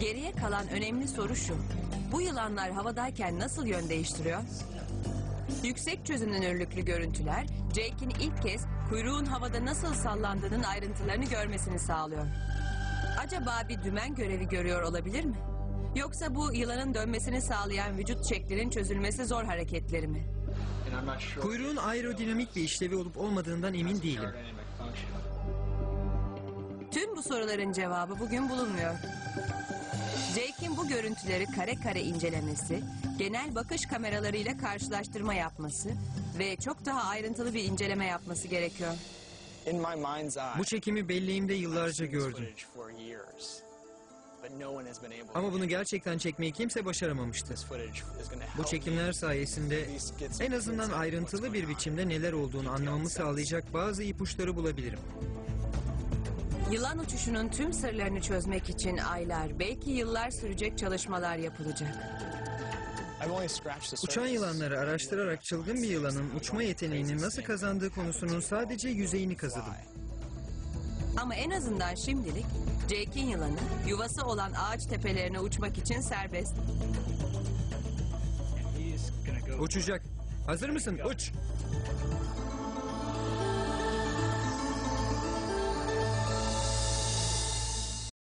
Geriye kalan önemli soru şu. Bu yılanlar havadayken nasıl yön değiştiriyor? Yüksek çözünürlüklü görüntüler, Jake'in ilk kez kuyruğun havada nasıl sallandığının ayrıntılarını görmesini sağlıyor. Acaba bir dümen görevi görüyor olabilir mi? Yoksa bu yılanın dönmesini sağlayan vücut şeklinin çözülmesi zor hareketleri mi? Kuyruğun aerodinamik bir işlevi olup olmadığından emin değilim. Tüm bu soruların cevabı bugün bulunmuyor. Jake'in bu görüntüleri kare kare incelemesi, genel bakış kameralarıyla karşılaştırma yapması ve çok daha ayrıntılı bir inceleme yapması gerekiyor. Bu çekimi belleğimde yıllarca gördüm. Ama bunu gerçekten çekmeyi kimse başaramamıştı. Bu çekimler sayesinde en azından ayrıntılı bir biçimde neler olduğunu anlamamı sağlayacak bazı ipuçları bulabilirim. Yılan uçuşunun tüm sırlarını çözmek için aylar, belki yıllar sürecek çalışmalar yapılacak. Uçan yılanları araştırarak çılgın bir yılanın uçma yeteneğini nasıl kazandığı konusunun sadece yüzeyini kazıdım. Ama en azından şimdilik Jake'in yılanı yuvası olan ağaç tepelerine uçmak için serbest. Uçacak. Hazır mısın? Uç.